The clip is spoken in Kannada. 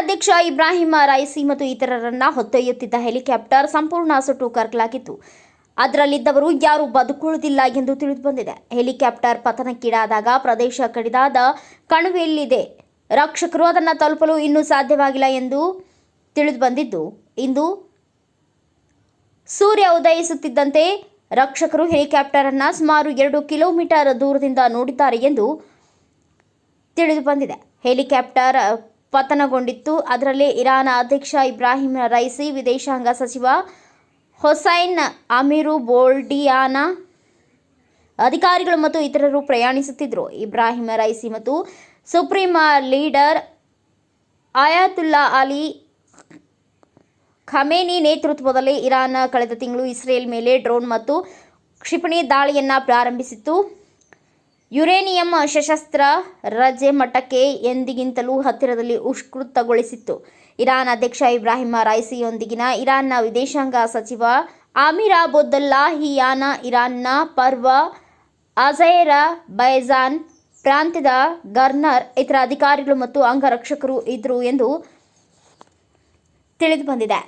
ಅಧ್ಯಕ್ಷ ಇಬ್ರಾಹಿಂ ರೈಸಿ ಮತ್ತು ಇತರರನ್ನ ಹೊತ್ತೊಯ್ಯುತ್ತಿದ್ದ ಹೆಲಿಕಾಪ್ಟರ್ ಸಂಪೂರ್ಣ ಸುಟ್ಟು ಕರಕಲಾಗಿತ್ತು. ಅದರಲ್ಲಿದ್ದವರು ಯಾರೂ ಬದುಕುಳಿದಿಲ್ಲ ಎಂದು ತಿಳಿದು ಬಂದಿದೆ. ಹೆಲಿಕಾಪ್ಟರ್ ಪತನಕ್ಕೀಡಾದಾಗ ಪ್ರದೇಶ ಕಡಿದಾದ ಕಣಿವೆಯಲ್ಲಿದೆ. ರಕ್ಷಕರು ಅದನ್ನು ತಲುಪಲು ಇನ್ನೂ ಸಾಧ್ಯವಾಗಿಲ್ಲ ಎಂದು ತಿಳಿದು ಬಂದಿದ್ದು, ಇಂದು ಸೂರ್ಯ ಉದಯಿಸುತ್ತಿದ್ದಂತೆ ರಕ್ಷಕರು ಹೆಲಿಕಾಪ್ಟರ್ ಅನ್ನು ಸುಮಾರು ಎರಡು ಕಿಲೋಮೀಟರ್ ದೂರದಿಂದ ನೋಡಿದ್ದಾರೆ ಎಂದು ತಿಳಿದು ಬಂದಿದೆ. ಹೆಲಿಕಾಪ್ಟರ್ ಪತನಗೊಂಡಿತ್ತು. ಅದರಲ್ಲಿ ಇರಾನ್ ಅಧ್ಯಕ್ಷ ಇಬ್ರಾಹಿಂ ರೈಸಿ, ವಿದೇಶಾಂಗ ಸಚಿವ ಹೊಸೈನ್ ಅಮಿರು ಬೋಲ್ಡಿಯಾನ ಅಧಿಕಾರಿಗಳು ಮತ್ತು ಇತರರು ಪ್ರಯಾಣಿಸುತ್ತಿದ್ದರು. ಇಬ್ರಾಹಿಂ ರೈಸಿ ಮತ್ತು supreme leader Ayatollah Ali Khamenei ನೇತೃತ್ವದಲ್ಲಿ ಇರಾನ್ ಕಳೆದ ತಿಂಗಳು ಇಸ್ರೇಲ್ ಮೇಲೆ ಡ್ರೋನ್ ಮತ್ತು ಕ್ಷಿಪಣಿ ದಾಳಿಯನ್ನು ಪ್ರಾರಂಭಿಸಿತ್ತು. ಯುರೇನಿಯಂ ಸಶಸ್ತ್ರ ರಜೆ ಮಟ್ಟಕ್ಕೆ ಎಂದಿಗಿಂತಲೂ ಹತ್ತಿರದಲ್ಲಿ ಉಷ್ಕೃತಗೊಳಿಸಿತ್ತು. ಇರಾನ್ ಅಧ್ಯಕ್ಷ ಇಬ್ರಾಹಿಂ ರೈಸಿಯೊಂದಿಗಿನ ಇರಾನ್ನ ವಿದೇಶಾಂಗ ಸಚಿವ ಆಮಿರ್ ಅಬುದುಲ್ಲಾಹಿಯಾನ ಇರಾನ್ನ ಪರ್ವ ಅಜೈರ ಬೈಜಾನ್ ಪ್ರಾಂತ್ಯದ ಗರ್ನರ್, ಇತರ ಅಧಿಕಾರಿಗಳು ಮತ್ತು ಅಂಗರಕ್ಷಕರು ಇದ್ದರು ಎಂದು ತಿಳಿದು ಬಂದಿದೆ